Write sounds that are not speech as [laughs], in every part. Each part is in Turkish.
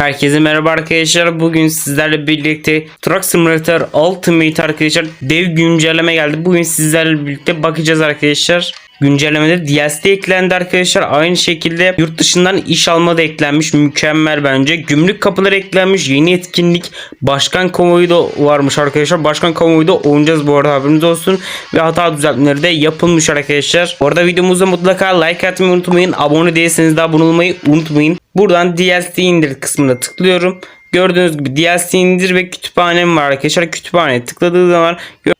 Herkese merhaba arkadaşlar. Bugün sizlerle birlikte Truck Simulator Ultimate arkadaşlar dev güncelleme geldi. Bugün sizlerle birlikte bakacağız arkadaşlar. Güncellemede DLC eklendi arkadaşlar. Aynı şekilde yurt dışından iş alma da eklenmiş. Mükemmel bence. Gümrük kapıları eklenmiş. Yeni etkinlik. Başkan konvoyu da varmış arkadaşlar. Başkan konvoyu da oynayacağız bu arada haberiniz olsun. Ve hata düzeltmeleri de yapılmış arkadaşlar. Bu arada videomuza mutlaka like atmayı unutmayın. Abone değilseniz de abone olmayı unutmayın. Buradan DLC indir kısmına tıklıyorum. Gördüğünüz gibi DLC indir ve kütüphanem var arkadaşlar. Kütüphaneye tıkladığı zaman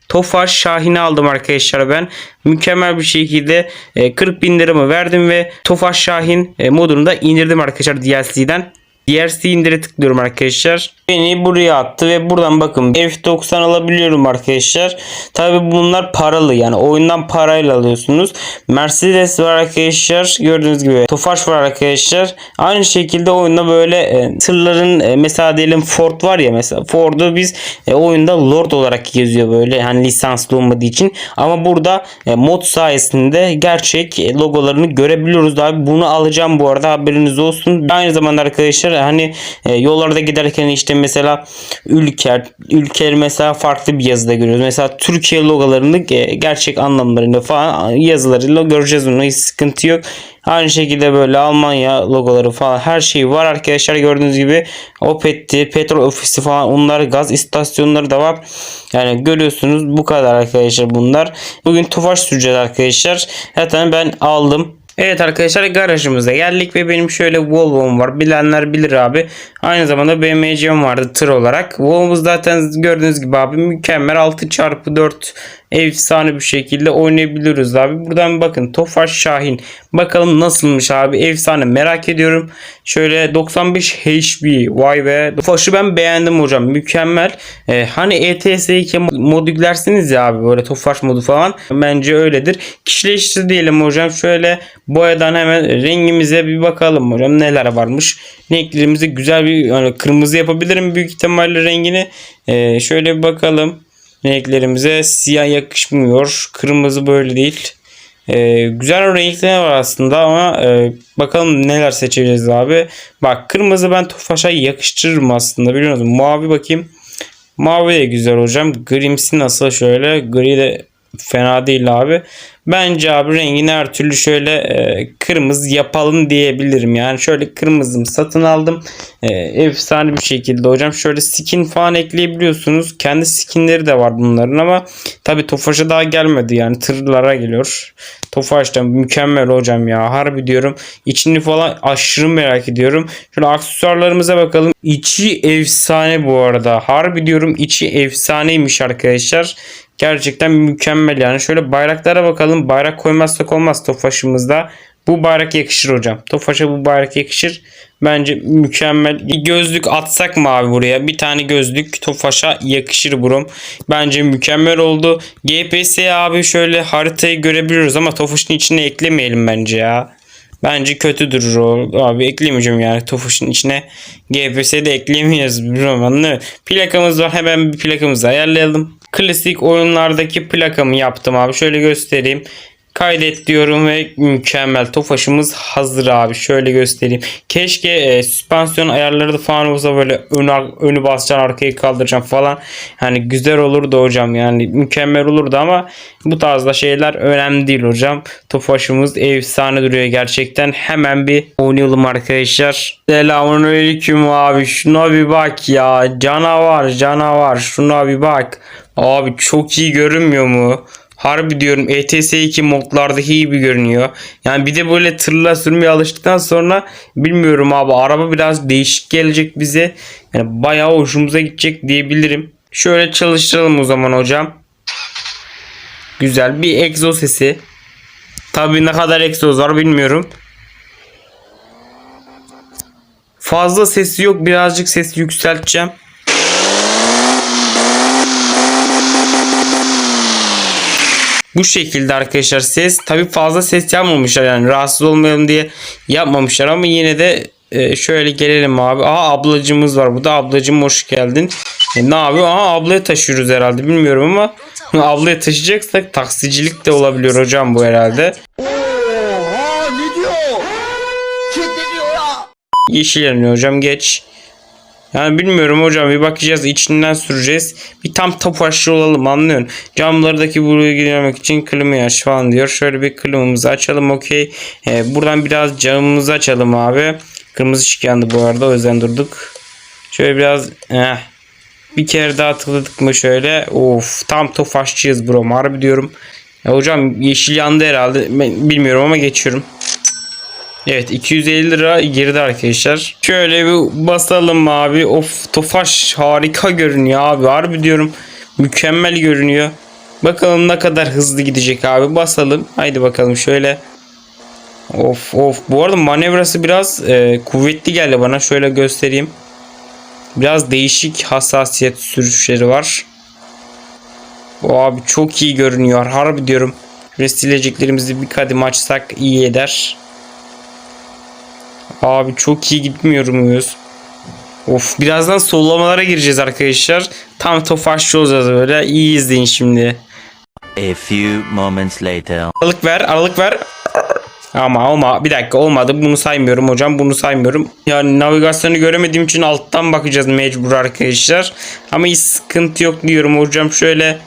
Tofaş Şahin'i aldım arkadaşlar ben. Mükemmel bir şekilde e, 40 bin liramı verdim ve Tofaş Şahin e, modunu da indirdim arkadaşlar DLC'den. DLC indire tıklıyorum arkadaşlar. Beni buraya attı ve buradan bakın F90 alabiliyorum arkadaşlar. Tabi bunlar paralı yani oyundan parayla alıyorsunuz. Mercedes var arkadaşlar. Gördüğünüz gibi Tofaş var arkadaşlar. Aynı şekilde oyunda böyle e, tırların e, mesela diyelim Ford var ya mesela Ford'u biz e, oyunda Lord olarak yazıyor böyle hani lisanslı olmadığı için. Ama burada e, mod sayesinde gerçek e, logolarını görebiliyoruz abi. Bunu alacağım bu arada haberiniz olsun. Aynı zamanda arkadaşlar hani e, yollarda giderken işte mesela ülker ülkeleri mesela farklı bir yazıda görüyoruz. Mesela Türkiye logolarını gerçek anlamlarında falan yazılarıyla göreceğiz onu. Hiç sıkıntı yok. Aynı şekilde böyle Almanya logoları falan her şey var arkadaşlar gördüğünüz gibi Opet'ti, petrol ofisi falan onlar gaz istasyonları da var. Yani görüyorsunuz bu kadar arkadaşlar bunlar. Bugün Tofaş süreceğiz arkadaşlar. Zaten ben aldım. Evet arkadaşlar garajımıza geldik ve benim şöyle Volvo'm var. Bilenler bilir abi. Aynı zamanda BMC'm vardı tır olarak. Volvo'muz zaten gördüğünüz gibi abi mükemmel 6x4 efsane bir şekilde oynayabiliyoruz abi. Buradan bakın Tofaş Şahin. Bakalım nasılmış abi. Efsane merak ediyorum. Şöyle 95 HB. Vay be. Tofaş'ı ben beğendim hocam. Mükemmel. Ee, hani ETS2 modu yüklersiniz ya abi böyle Tofaş modu falan. Bence öyledir. Kişileştir diyelim hocam. Şöyle boyadan hemen rengimize bir bakalım hocam. Neler varmış. Renklerimizi güzel bir yani kırmızı yapabilirim büyük ihtimalle rengini. Ee, şöyle bir bakalım. Renklerimize siyah yakışmıyor. Kırmızı böyle değil. Ee, güzel renkler var aslında ama e, bakalım neler seçeceğiz abi. Bak kırmızı ben Tofaş'a yakıştırırım aslında biliyor musun? Mavi bakayım. Mavi de güzel hocam. Grimsi nasıl şöyle. Gri de fena değil abi. Bence abi rengini her türlü şöyle e, kırmızı yapalım diyebilirim. Yani şöyle kırmızım satın aldım. E, efsane bir şekilde hocam. Şöyle skin falan ekleyebiliyorsunuz. Kendi skinleri de var bunların ama tabi Tofaş'a daha gelmedi. Yani tırlara geliyor. Tofaş'tan mükemmel hocam ya. Harbi diyorum. İçini falan aşırı merak ediyorum. Şöyle aksesuarlarımıza bakalım. İçi efsane bu arada. Harbi diyorum içi efsaneymiş arkadaşlar. Gerçekten mükemmel yani. Şöyle bayraklara bakalım. Bayrak koymazsak olmaz Tofaş'ımızda. Bu bayrak yakışır hocam. Tofaş'a bu bayrak yakışır. Bence mükemmel. Bir gözlük atsak mı abi buraya? Bir tane gözlük Tofaş'a yakışır burum. Bence mükemmel oldu. GPS abi şöyle haritayı görebiliyoruz ama Tofaş'ın içine eklemeyelim bence ya. Bence kötü durur o. Abi eklemeyeceğim yani Tofaş'ın içine. GPS'de de ekleyemiyoruz. Bilmiyorum mı? Plakamız var. Hemen bir plakamızı ayarlayalım. Klasik oyunlardaki plakamı yaptım abi. Şöyle göstereyim. Kaydet diyorum ve mükemmel. Tofaşımız hazır abi. Şöyle göstereyim. Keşke e, süspansiyon ayarları da falan olsa böyle önü, önü basacaksın arkayı kaldıracaksın falan. Yani güzel olurdu hocam. Yani mükemmel olurdu ama bu tarzda şeyler önemli değil hocam. Tofaşımız efsane duruyor gerçekten. Hemen bir oynayalım arkadaşlar. Selamünaleyküm abi. Şuna bir bak ya. Canavar canavar. Şuna bir bak. Abi çok iyi görünmüyor mu? Harbi diyorum ETS2 modlardaki gibi görünüyor. Yani bir de böyle tırla sürmeye alıştıktan sonra bilmiyorum abi araba biraz değişik gelecek bize. Yani bayağı hoşumuza gidecek diyebilirim. Şöyle çalıştıralım o zaman hocam. Güzel bir egzoz sesi. Tabii ne kadar egzoz var bilmiyorum. Fazla sesi yok birazcık sesi yükselteceğim. Bu şekilde arkadaşlar ses tabi fazla ses yapmamışlar yani rahatsız olmayalım diye yapmamışlar ama yine de e, şöyle gelelim abi. Aha ablacımız var burada ablacım hoş geldin. E, ne yapıyor? Aha ablaya taşıyoruz herhalde bilmiyorum ama [laughs] ablaya taşıyacaksak taksicilik de olabiliyor hocam bu herhalde. Oha ne diyor? Yeşil yanıyor hocam geç. Yani bilmiyorum hocam bir bakacağız içinden süreceğiz. Bir tam topaşlı olalım anlıyorsun. Camlardaki buraya girmek için klimayı aç falan diyor. Şöyle bir klimamızı açalım okey. Ee, buradan biraz camımızı açalım abi. Kırmızı ışık yandı bu arada o yüzden durduk. Şöyle biraz eh, bir kere daha tıkladık mı şöyle. Of tam tofaşçıyız bro harbi diyorum. Ya hocam yeşil yandı herhalde. Ben bilmiyorum ama geçiyorum. Evet 250 lira girdi arkadaşlar. Şöyle bir basalım abi. Of Tofaş harika görünüyor abi. Harbi diyorum mükemmel görünüyor. Bakalım ne kadar hızlı gidecek abi. Basalım. Haydi bakalım şöyle. Of of. Bu arada manevrası biraz e, kuvvetli geldi bana. Şöyle göstereyim. Biraz değişik hassasiyet sürüşleri var. O abi çok iyi görünüyor. Harbi diyorum. Şöyle sileceklerimizi bir kadim açsak iyi eder. Abi çok iyi gitmiyor muyuz? Of birazdan sollamalara gireceğiz arkadaşlar. Tam tofaşçı olacağız böyle. İyi izleyin şimdi. A few moments later. Aralık ver aralık ver. Ama ama bir dakika olmadı. Bunu saymıyorum hocam. Bunu saymıyorum. Yani navigasyonu göremediğim için alttan bakacağız mecbur arkadaşlar. Ama hiç sıkıntı yok diyorum hocam. Şöyle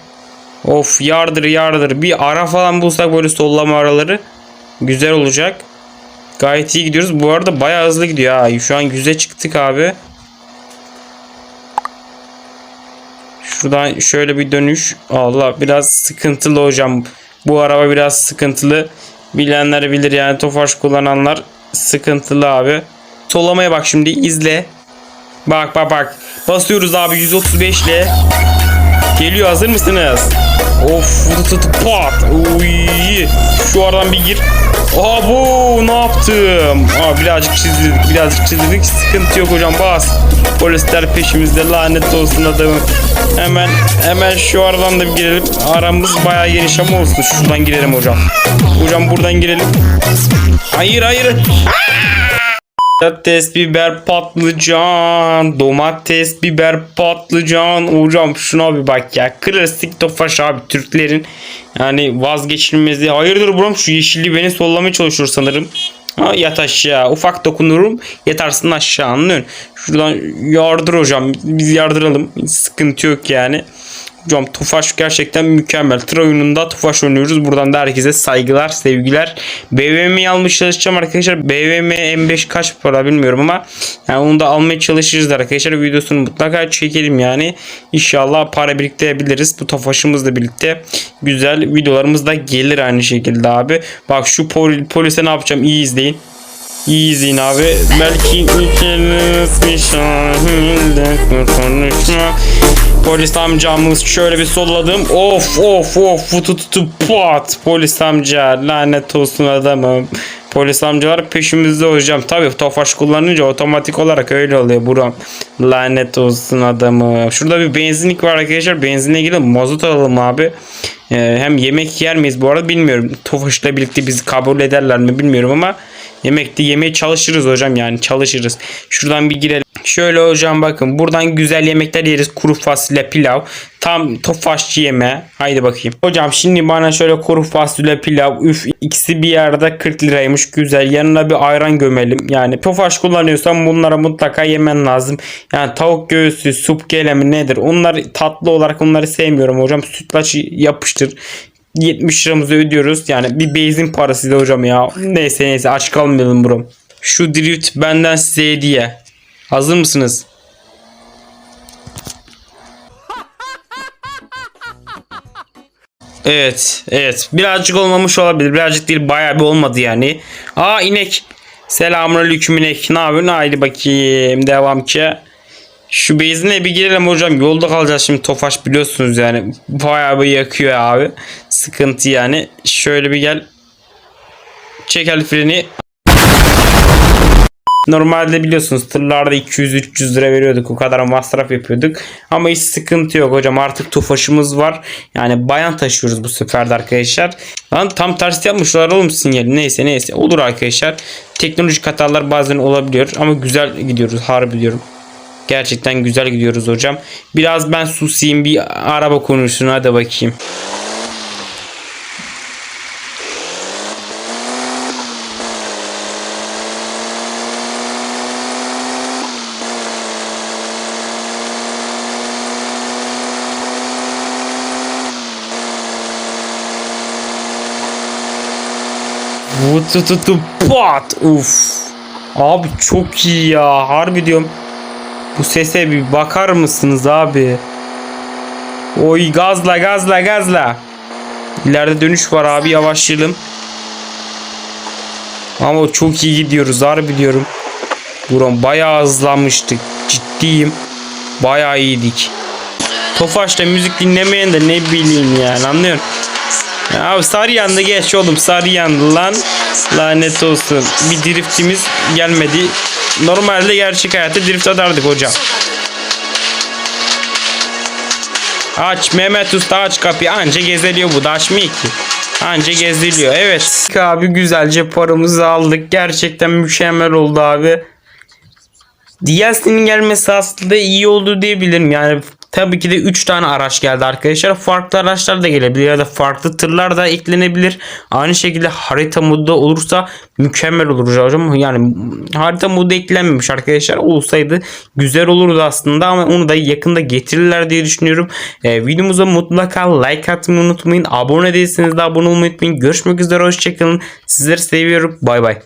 of yardır yardır. Bir ara falan bulsak böyle sollama araları. Güzel olacak. Gayet iyi gidiyoruz. Bu arada bayağı hızlı gidiyor ha. Şu an yüze çıktık abi. Şuradan şöyle bir dönüş. Allah biraz sıkıntılı hocam. Bu araba biraz sıkıntılı. Bilenler bilir yani Tofaş kullananlar sıkıntılı abi. Solamaya bak şimdi izle. Bak bak bak. Basıyoruz abi 135 ile. Geliyor hazır mısınız? Of pat. Uy. Şu aradan bir gir. Aa bu ne yaptım? Aa birazcık çizdik birazcık çizdik. Sıkıntı yok hocam bas. Polisler peşimizde lanet olsun adamım. Hemen hemen şu aradan da bir girelim. Aramız bayağı geniş ama olsun. Şuradan girelim hocam. Hocam buradan girelim. Hayır hayır. Domates, biber, patlıcan. Domates, biber, patlıcan. Hocam şuna bir bak ya. Klasik tofaş abi Türklerin. Yani vazgeçilmezi. Hayırdır brom şu yeşilli beni sollamaya çalışıyor sanırım. Ha, yat aşağı. Ufak dokunurum. Yatarsın aşağı anlıyorsun. Şuradan yardır hocam. Biz yardıralım. Hiç sıkıntı yok yani. Hocam Tufaş gerçekten mükemmel. Tır oyununda Tufaş oynuyoruz. Buradan da herkese saygılar, sevgiler. BVM'yi almış çalışacağım arkadaşlar. BVM M5 kaç para bilmiyorum ama yani onu da almaya çalışırız arkadaşlar. Videosunu mutlaka çekelim yani. İnşallah para biriktirebiliriz. Bu Tofaş'ımızla birlikte güzel videolarımız da gelir aynı şekilde abi. Bak şu pol polise ne yapacağım iyi izleyin. İyi izleyin abi. Belki şahilde konuşma. Polis amcamız şöyle bir solladım. Of of of futu tutu pat. Polis amca lanet olsun adamım. Polis amcalar peşimizde hocam. Tabii tofaş kullanınca otomatik olarak öyle oluyor buram. Lanet olsun adamı. Şurada bir benzinlik var arkadaşlar. Benzine gidelim. Mazot alalım abi. Ee, hem yemek yer miyiz bu arada bilmiyorum. Tofaş'la birlikte bizi kabul ederler mi bilmiyorum ama Yemekte yemeye çalışırız hocam yani çalışırız. Şuradan bir girelim. Şöyle hocam bakın buradan güzel yemekler yeriz. Kuru fasulye pilav. Tam tofaşçı yeme. Haydi bakayım. Hocam şimdi bana şöyle kuru fasulye pilav. Üf ikisi bir yerde 40 liraymış. Güzel. Yanına bir ayran gömelim. Yani tofaş kullanıyorsan bunlara mutlaka yemen lazım. Yani tavuk göğsü, sup gelemi nedir? Onları tatlı olarak onları sevmiyorum hocam. Sütlaç yapıştır. 70 liramızı ödüyoruz. Yani bir benzin parasıydı hocam ya. Neyse neyse aç kalmayalım bro. Şu drift benden size hediye. Hazır mısınız? [laughs] Evet, evet. Birazcık olmamış olabilir. Birazcık değil, bayağı bir olmadı yani. Aa inek. Selamünaleyküm inek. Ne yapıyorsun? Haydi bakayım. Devam ki. Şu benzine bir girelim hocam. Yolda kalacağız şimdi Tofaş biliyorsunuz yani. Bayağı bir yakıyor abi. Sıkıntı yani. Şöyle bir gel. Çek el freni. Normalde biliyorsunuz tırlarda 200-300 lira veriyorduk. O kadar masraf yapıyorduk. Ama hiç sıkıntı yok hocam. Artık Tofaş'ımız var. Yani bayan taşıyoruz bu sefer de arkadaşlar. Lan tam ters yapmışlar oğlum sinyali. Neyse neyse. Olur arkadaşlar. Teknolojik hatalar bazen olabiliyor. Ama güzel gidiyoruz. Harbi diyorum. Gerçekten güzel gidiyoruz hocam. Biraz ben susayım bir araba konuşsun hadi bakayım. Vutututu pat. Uf. Abi çok iyi ya. Harbi diyorum. Bu sese bir bakar mısınız abi? Oy gazla gazla gazla. İleride dönüş var abi yavaşlayalım. Ama çok iyi gidiyoruz harbi diyorum. Buram bayağı hızlanmıştık. Ciddiyim. Bayağı iyiydik. Tofaş'ta müzik dinlemeyen de ne bileyim yani anlıyorsun. Ya abi sarı yandı geç oğlum sarı yandı lan. Lanet olsun. Bir driftimiz gelmedi. Normalde gerçek hayatta drift atardık hocam. Aç Mehmet Usta aç kapıyı. Anca gezeliyor bu da açmıyor ki. Anca geziliyor. Evet. Abi güzelce paramızı aldık. Gerçekten mükemmel oldu abi. DLC'nin gelmesi aslında iyi oldu diyebilirim. Yani tabii ki de 3 tane araç geldi arkadaşlar. Farklı araçlar da gelebilir ya da farklı tırlar da eklenebilir. Aynı şekilde harita modu da olursa mükemmel olur hocam. Yani harita modu eklenmemiş arkadaşlar. Olsaydı güzel olurdu aslında ama onu da yakında getirirler diye düşünüyorum. Ee, videomuza mutlaka like atmayı unutmayın. Abone değilseniz de abone olmayı unutmayın. Görüşmek üzere hoşçakalın. Sizleri seviyorum. Bay bay.